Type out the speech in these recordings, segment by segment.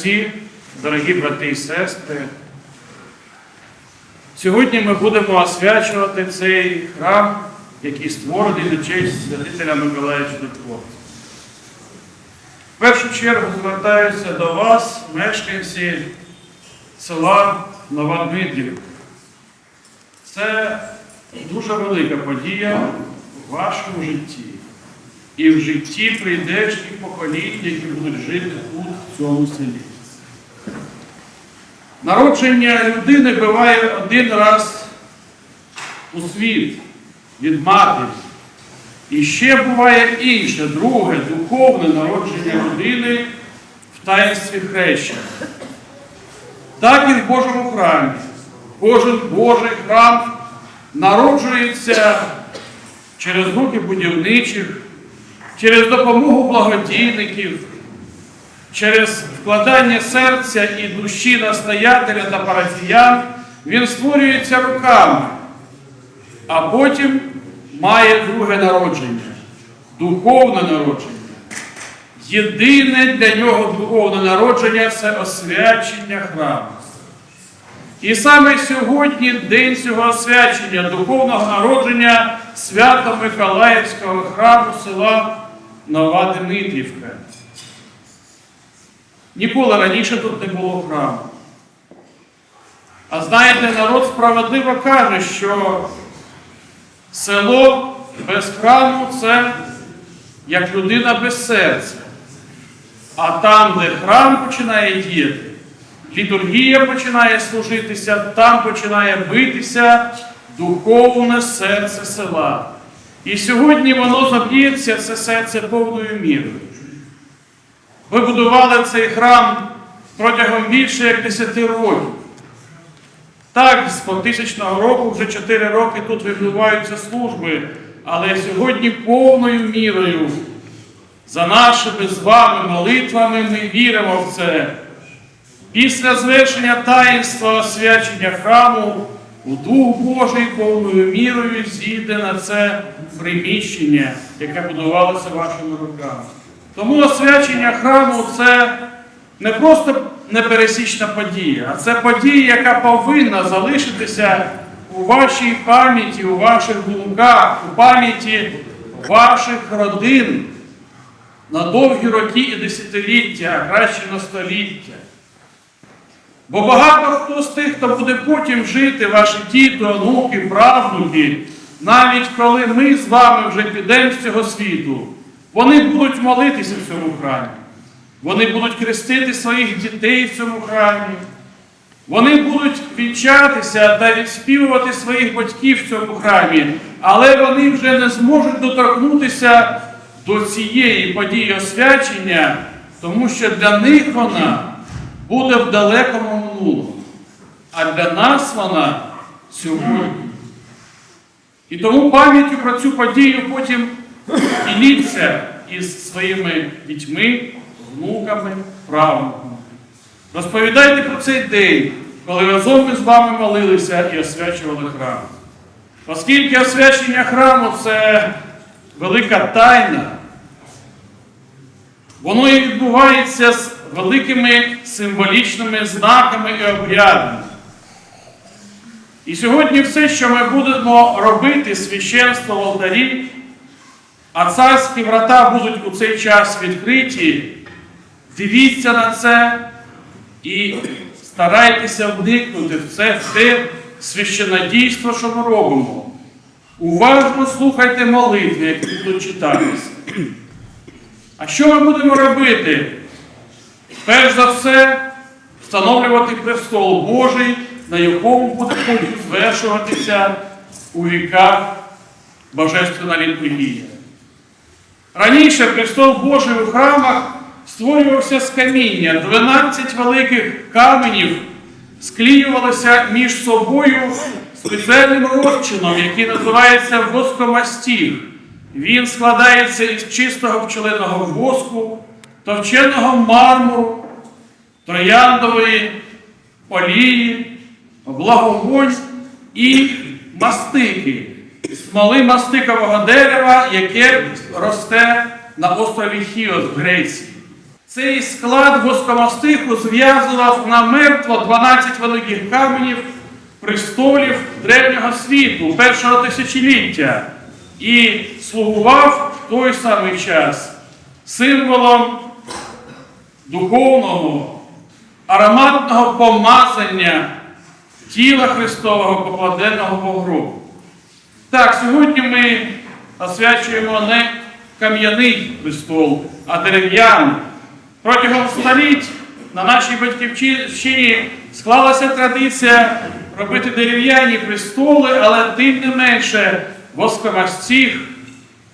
отці, дорогі брати і сестри, сьогодні ми будемо освячувати цей храм, який створений на честь святителя Миколая Чудотворця. В першу чергу звертаюся до вас, мешканці села Нова Дмитрівка. Це дуже велика подія в вашому житті і в житті прийдешніх поколінь, які будуть жити тут, в цьому селі. Народження людини буває один раз у світ від матері. І ще буває інше, друге, духовне народження людини в таїнстві хрещення. Так і в Божому храмі. Кожен Божий храм народжується через руки будівничих, через допомогу благодійників, через вкладання серця і душі настоятеля та парафіян, він створюється руками, а потім має друге народження, духовне народження. Єдине для нього духовне народження це освячення храму. І саме сьогодні день цього освячення, духовного народження Свято-Миколаївського храму села Нова Дмитрівка. Ніколи раніше тут не було храму. А знаєте, народ справедливо каже, що село без храму це як людина без серця. А там, де храм починає діяти, літургія починає служитися, там починає битися духовне серце села. І сьогодні воно заб'ється, це серце повною мірою. Ви будували цей храм протягом більше як 10 років. Так, з потисячного року вже 4 роки тут відбуваються служби, але сьогодні повною мірою за нашими з вами молитвами ми віримо в це. Після звершення таїнства освячення храму у Дух Божий повною мірою зійде на це приміщення, яке будувалося вашими руками. Тому освячення храму це не просто непересічна подія, а це подія, яка повинна залишитися у вашій пам'яті, у ваших думках, у пам'яті ваших родин на довгі роки і десятиліття, а краще на століття. Бо багато хто з тих, хто буде потім жити, ваші діти, онуки, правнуки, навіть коли ми з вами вже підемо з цього світу, вони будуть молитися в цьому храмі. Вони будуть хрестити своїх дітей в цьому храмі. Вони будуть вінчатися та відспівувати своїх батьків в цьому храмі, але вони вже не зможуть доторкнутися до цієї події освячення, тому що для них вона буде в далекому минулому, а для нас вона сьогодні. І тому пам'яттю про цю подію потім діліться із своїми дітьми, внуками, правнуками. Розповідайте про цей день, коли разом ми з вами молилися і освячували храм. Оскільки освячення храму це велика тайна, воно і відбувається з великими символічними знаками і обрядами. І сьогодні все, що ми будемо робити, священство в алтарі, а царські врата будуть у цей час відкриті, дивіться на це і старайтеся вникнути в це в те священодійство, що ми робимо. Уважно слухайте молитви, які будуть читатися. А що ми будемо робити? Перш за все, встановлювати престол Божий, на якому буде звершуватися у віках Божественна літургія. Раніше престол Божий у храмах створювався з каміння. 12 великих каменів склеювалися між собою спеціальним розчином, який називається воскомастіг. Він складається із чистого пчелиного воску, товченого мармуру, трояндової олії, благовонь і мастики, смоли мастикового дерева, яке росте на острові Хіос в Греції. Цей склад воскомастиху зв'язував намертво 12 великих каменів престолів древнього світу першого тисячоліття і слугував в той самий час символом духовного, ароматного помазання тіла Христового, покладеного по гробу. Так, сьогодні ми освячуємо не кам'яний престол, а дерев'яний. Протягом століть на нашій батьківщині склалася традиція робити дерев'яні престоли, але тим не менше воскомастіх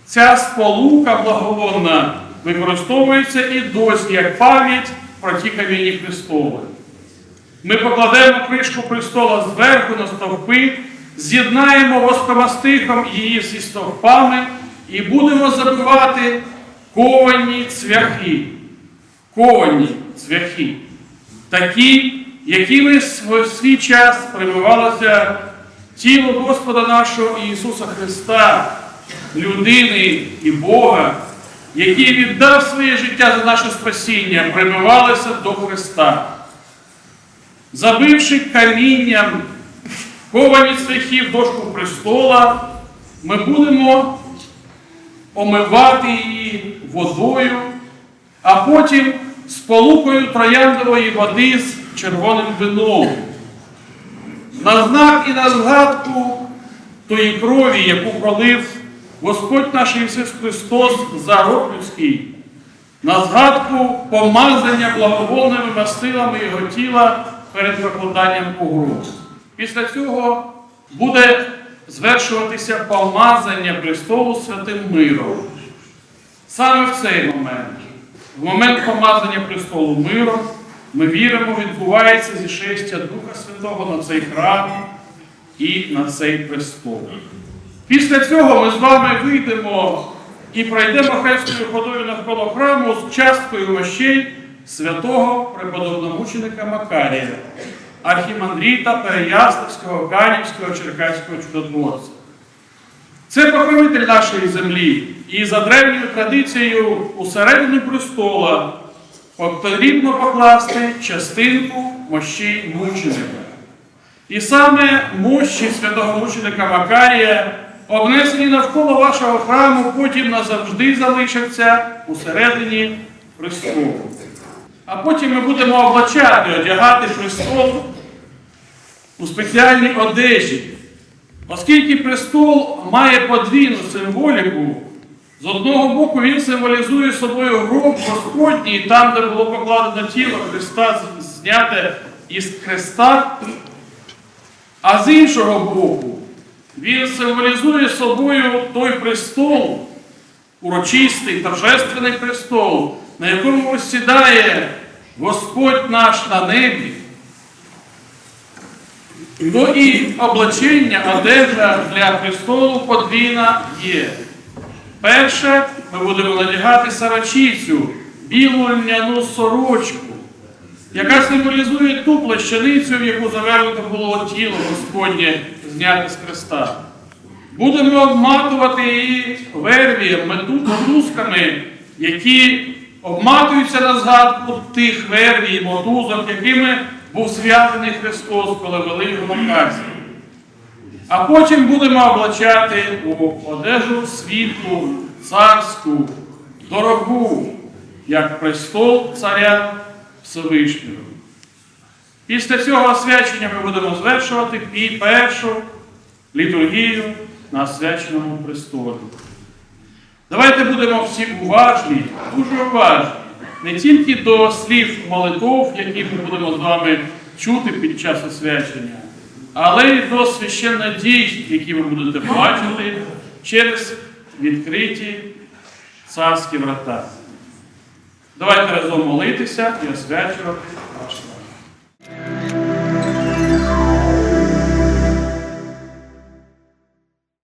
ця сполука благовонна використовується і досі як пам'ять про ті кам'яні престоли. Ми покладемо кришку престола зверху на стовпи, з'єднаємо воскомастихом її зі стовпами і будемо забивати ковані цвяхи. Ковані цвяхи. Такі, якими в свій час прибивалося тіло Господа нашого Ісуса Христа, людини і Бога, який віддав своє життя за наше спасіння, прибивалися до Христа. Забивши камінням ковані цвяхів дошку престола, ми будемо омивати її водою, а потім сполукою трояндової води з червоним вином. На знак і на згадку тої крові, яку пролив Господь наш Ісус Христос за рок людський, на згадку помазання благовольними мастилами Його тіла перед викладанням у гроб. Після цього буде звершуватися помазання престолу святим миром. Саме в цей момент, в момент помазання престолу миром, ми віримо, відбувається зішестя Духа Святого на цей храм і на цей престол. Після цього ми з вами вийдемо і пройдемо хрестною ходою навколо храму з часткою мощей святого преподобномученика Макарія, архімандріта Переяславського, Канівського, Черкаського чудотворця. Це покровитель нашої землі, і за древньою традицією у середині престола потрібно покласти частинку мощі мученика. І саме мощі святого мученика Макарія, обнесені навколо вашого храму, потім назавжди залишаться усередині престолу. А потім ми будемо облачати, одягати престол у спеціальній одежі. Оскільки престол має подвійну символіку, з одного боку він символізує собою гроб Господній, там, де було покладено тіло Христа, зняте із хреста, а з іншого боку, він символізує собою той престол, урочистий, торжественний престол, на якому сідає Господь наш на небі. Ну і облачення, одежа для престолу подвійна є. Перше, ми будемо надягати сарачицю, білу льняну сорочку, яка символізує ту плащаницю, в яку завернуто було тіло Господнє, зняте з хреста. Будемо обматувати її вервієм, мотузками, які обматуються на згадку тих вервій, мотузок, якими був зв'язаний Христос, коли вели його на. А потім будемо облачати у одежу світлу, царську, дорогу, як престол царя Всевишнього. Після цього освячення ми будемо звершувати першу літургію на освяченому престолі. Давайте будемо всі уважні, дуже уважні, не тільки до слів молитов, які ми будемо з вами чути під час освячення, але й до священнодій, які ви будете бачити через відкриті царські врата. Давайте разом молитися і освячувати